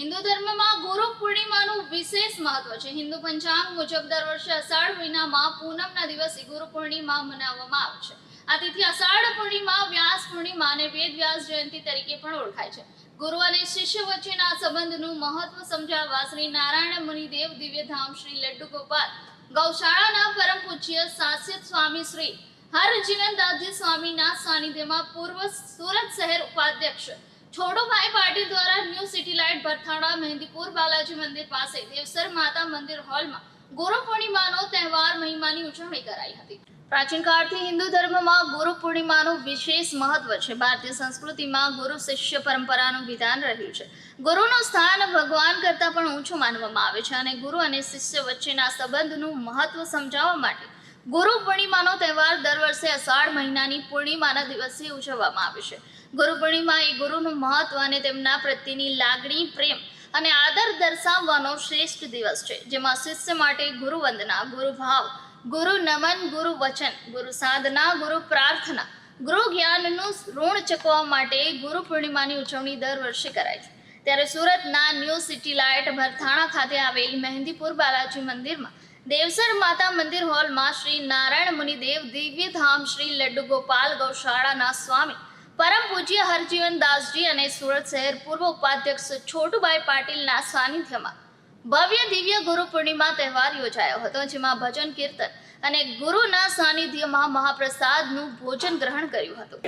હિન્દુ ધર્મમાં ગુરુ પૂર્ણિમાનું વિશેષ મહત્વ છે. હિન્દુ પંચાંગ મુજબ દર વર્ષે અષાઢ મહિનામાં પૂનમના દિવસે ગુરુ પૂર્ણિમા મનાવવામાં આવે છે. આ તિથિ અષાઢ પૂર્ણિમા, વ્યાસ પૂર્ણિમા અને વેદ વ્યાસ જયંતિ તરીકે પણ ઓળખાય છે. ગુરુ અને શિષ્ય વચ્ચેના સંબંધનું મહત્વ સમજાવવા શ્રી નારાયણ મુનિદેવ દિવ્યધામ શ્રી લડ્ડુ ગોપાલ, ગૌશાળાના પરમ પૂજ્ય સાસ્યત સ્વામી શ્રી હરજીવન દાસજી સ્વામીના સાનિધ્યમાં પૂર્વ સુરત શહેર ઉપાધ્યક્ષ છોડુભાઈ પાટીલ દ્વારા new city light Bharthana, Mehndipur, Balaji મંદિર પાસે દેવસર માતા મંદિર હોલમાં ગુરુ પૂર્ણિમાનો તહેવાર મહિમાની ઉજવણી કરાઈ હતી. પ્રાચીન કાળથી હિન્દુ ધર્મમાં ગુરુ પૂર્ણિમાનું વિશેષ મહત્વ છે. ભારતીય સંસ્કૃતિમાં ગુરુ શિષ્ય પરંપરાનું વિધાન રહ્યું છે. ગુરુનું સ્થાન ભગવાન કરતાં પણ ઊંચું માનવામાં આવે છે અને ગુરુ અને શિષ્ય વચ્ચેના સંબંધનું મહત્વ સમજાવવા માટે ગુરુ પૂર્ણિમાનો તહેવાર દર વર્ષે અષાઢ મહિનાની પૂર્ણિમાના દિવસે ઉજવવામાં આવે છે. ગુરુ પૂર્ણિમા એ ગુરુનું મહત્વ અને તેમના પ્રત્યેની લાગણી, પ્રેમ અને આદર દર્શાવવાનો શ્રેષ્ઠ દિવસ છે. જેમાં શિષ્ય માટે ગુરુ વંદના ગુરુ ભાવ ગુરુ નમન ગુરુ વચન ગુરુ સાધના ગુરુ પ્રાર્થના ગુરુ જ્ઞાનનું ઋણ ચૂકવવા માટે ગુરુ પૂર્ણિમાની ઉજવણી દર વર્ષે કરાય છે. ત્યારે સુરતના ન્યૂ સિટી લાઇટ ભરથાણા ખાતે આવેલ મહેંદીપુર બાલાજી મંદિરમાં દેવસર માતા મંદિર હોલમાં શ્રી નારાયણ મુનિદેવ, દિવ્યધામ શ્રી લડ્ડુ ગોપાલ ગૌશાળાના સ્વામી પરમ પૂજ્ય હરજીવન દાસજી અને સુરત શહેર પૂર્વ ઉપાધ્યક્ષ છોટુભાઈ પાટીલના સાનિધ્યમાં ભવ્ય દિવ્ય ગુરુ પૂર્ણિમા તહેવાર યોજાયો હતો જેમાં ભજન કીર્તન અને ગુરુના સાનિધ્યમાં મહાપ્રસાદનું ભોજન ગ્રહણ કર્યું હતું.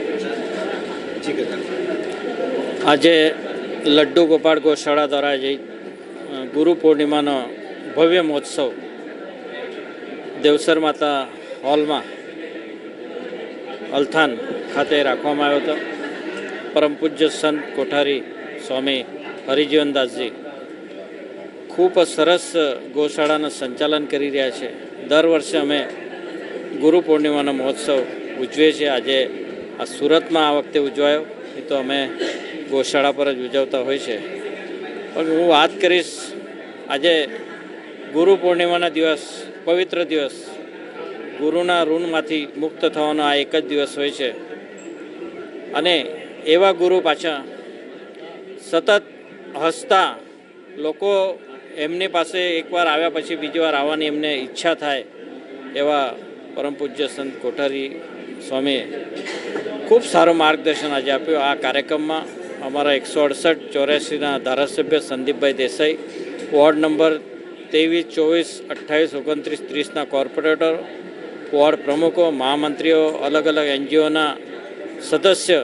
આજે લડ્ડુ ગોપાળ ગોશાળા દ્વારા જે ગુરુ પૂર્ણિમાનો ભવ્ય મહોત્સવ દેવસર માતા હોલમાં અલથાન ખાતે રાખવામાં આવ્યો હતો. પરમ પૂજ્ય સંત કોઠારી સ્વામી હરિજીવનદાસજી ખૂબ સરસ ગૌશાળાનું સંચાલન કરી રહ્યા છે. દર વર્ષે અમે ગુરુ પૂર્ણિમાનો મહોત્સવ ઉજવીએ છીએ. આજે આ સુરતમાં આ વખતે ઉજવાયો. એ તો અમે ગોશાળા પર જ ઉજવતા હોય છે. પણ હું વાત કરીશ આજે ગુરુ પૂર્ણિમાના દિવસ, પવિત્ર દિવસ ગુરુના ઋણમાંથી મુક્ત થવાનો આ એક જ દિવસ હોય છે. અને એવા ગુરુ પાછા સતત હસતા લોકો એમની પાસે એકવાર આવ્યા પછી બીજી વાર આવવાની એમને ઈચ્છા થાય એવા પરમ પૂજ્ય સંત કોઠારી સ્વામીએ ખૂબ સારું માર્ગદર્શન આજે આપ્યું આ કાર્યક્રમમાં. અમારા એકસો અડસઠ ચોર્યાસીના ધારાસભ્ય સંદીપભાઈ દેસાઈ, વોર્ડ નંબર ત્રેવીસ, ચોવીસ, અઠ્ઠાવીસ, ઓગણત્રીસ, ત્રીસના કોર્પોરેટરો, વોર્ડ પ્રમુખો, મહામંત્રીઓ, અલગ અલગ એનજીઓના સદસ્ય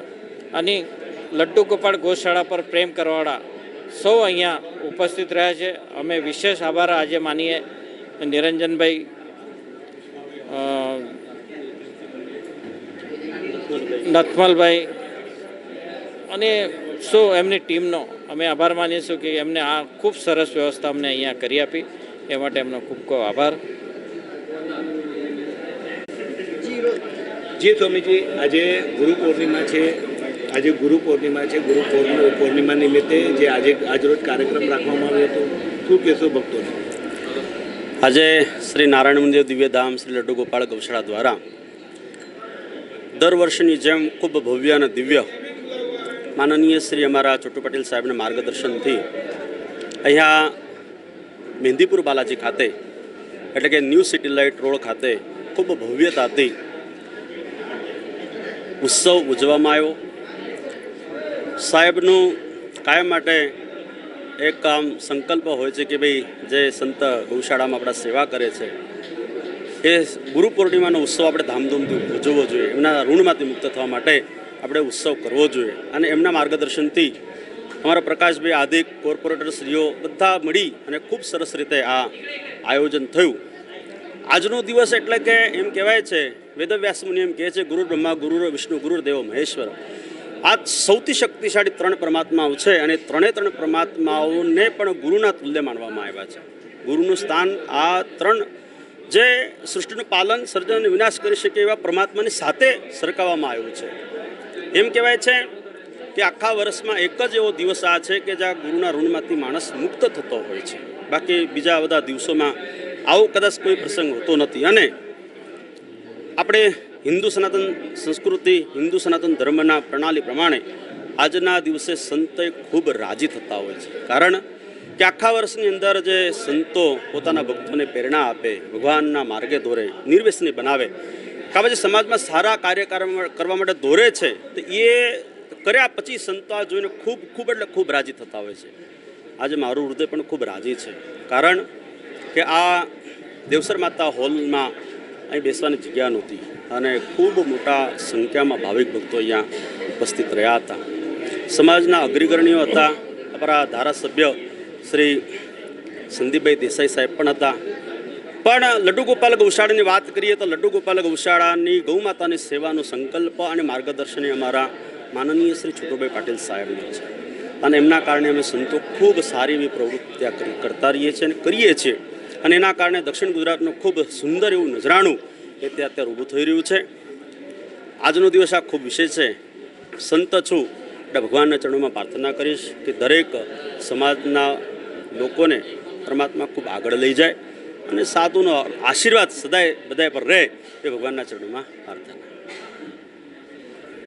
અને લડ્ડુ ગોપાળ ગોશાળા પર પ્રેમ કરવાવાળા સૌ અહીંયા ઉપસ્થિત રહ્યા છે. અમે વિશેષ આભાર આજે માનીએ. નિરંજનભાઈ નથમલભાઈ અને શું એમની ટીમનો અમે આભાર માનીશું કે એમને આ ખૂબ સરસ વ્યવસ્થા અમને અહીંયા કરી આપી. એ માટે એમનો ખૂબ ખૂબ આભાર. જી સ્વામીજી આજે ગુરુ પૂર્ણિમા છે, આજે ગુરુ પૂર્ણિમા છે, ગુરુ પૂર્ણિ- પૂર્ણિમા નિમિત્તે જે આજે આજરોજ કાર્યક્રમ રાખવામાં આવ્યો હતો, શું કહેશો ભક્તોને? આજે શ્રી નારાયણ મંદિર દિવ્યધામ શ્રી લડ્ડુ ગોપાળ ગૌશાળા દ્વારા દર વર્ષની જેમ ખૂબ ભવ્ય અને દિવ્ય માનનીય શ્રી અમારા ચોટુ પટેલ સાહેબના માર્ગદર્શનથી અહીંયા મહેંદીપુર બાલાજી ખાતે, એટલે કે ન્યૂ સિટી લાઇટ રોડ ખાતે ખૂબ ભવ્યતાથી ઉત્સવ ઉજવવામાં આવ્યો. સાહેબનું કાયમ માટે એક કામ સંકલ્પ હોય છે કે ભાઈ, જે સંત ગૌશાળામાં આપણા સેવા કરે છે, એ ગુરુ પૂર્ણિમાનો ઉત્સવ આપણે ધામધૂમથી ઉજવવો જોઈએ. એમના ઋણમાંથી મુક્ત થવા માટે આપણે ઉત્સવ કરવો જોઈએ. અને એમના માર્ગદર્શનથી અમારા પ્રકાશભાઈ આદિક કોર્પોરેટરશ્રીઓ બધા મળી અને ખૂબ સરસ રીતે આ આયોજન થયું. આજનો દિવસ એટલે કે એમ કહેવાય છે વેદવ્યાસ મુનિ એમ કહે છે, ગુરુ બ્રહ્મા, ગુરુ વિષ્ણુ, ગુરુ દેવો મહેશ્વર. આ સૌથી શક્તિશાળી ત્રણ પરમાત્માઓ છે અને ત્રણે ત્રણ પરમાત્માઓને પણ ગુરુના તુલ્ય માનવામાં આવ્યા છે. ગુરુનું સ્થાન આ ત્રણ જે સૃષ્ટિનું પાલન, સર્જન અને વિનાશ કરી શકે એવા પરમાત્માની સાથે સરકાવવામાં આવ્યું છે. એમ કહેવાય છે કે આખા વર્ષમાં એક જ એવો દિવસ આ છે કે જ્યાં ગુરુના ઋણમાંથી માણસ મુક્ત થતો હોય છે. બાકી બીજા બધા દિવસોમાં આવો કદાચ કોઈ પ્રસંગ હોતો નથી. અને આપણે હિન્દુ સનાતન સંસ્કૃતિ, હિન્દુ સનાતન ધર્મના પ્રણાલી પ્રમાણે આજના દિવસે સંતો ખૂબ રાજી થતા હોય છે. કારણ કે આખા વર્ષની અંદર જે સંતો પોતાના ભક્તોને પ્રેરણા આપે, ભગવાનના માર્ગે દોરે નિર્વ્યસની બનાવે, કાં પછી સમાજમાં સારા કાર્ય કરવા માટે દોરે છે, તો એ કર્યા પછી સંતો આ જોઈને ખૂબ ખૂબ એટલે ખૂબ રાજી થતા હોય છે. આજે મારું હૃદય પણ ખૂબ રાજી છે. કારણ કે આ દેવસર માતા હોલમાં અહીં બેસવાની જગ્યા નહોતી. અને ખૂબ મોટા સંખ્યામાં ભાવિક ભક્તો અહીંયા ઉપસ્થિત રહ્યા હતા. સમાજના અગ્રગણ્યો હતા. અમારા ધારાસભ્ય શ્રી સંદીપભાઈ દેસાઈ સાહેબ પણ હતા. પણ લડ્ડુ ગોપાલ ગૌશાળાની વાત કરીએ તો લડ્ડુ ગોપાલ ગૌશાળાની ગૌમાતાની સેવાનો સંકલ્પ અને માર્ગદર્શન એ અમારા માનનીય શ્રી છોટુભાઈ પાટીલ સાહેબનું છે. અને એમના કારણે અમે સંતો ખૂબ સારી એવી પ્રવૃત્તિ ત્યાં કરતા રહીએ છીએ અને કરીએ છીએ. અને એના કારણે દક્ષિણ ગુજરાતનું ખૂબ સુંદર એવું નજરાણું એ તે અત્યારે ઊભું થઈ રહ્યું છે. આજનો દિવસ આ ખૂબ વિશેષ છે. સંત છું. એટલે ભગવાનના ચરણોમાં પ્રાર્થના કરીશ કે દરેક સમાજના લોકોને પરમાત્મા ખૂબ આગળ લઈ જાય અને સાધુનો આશીર્વાદ સદાય બધાય પર રહે એ ભગવાનના ચરણોમાં પ્રાર્થના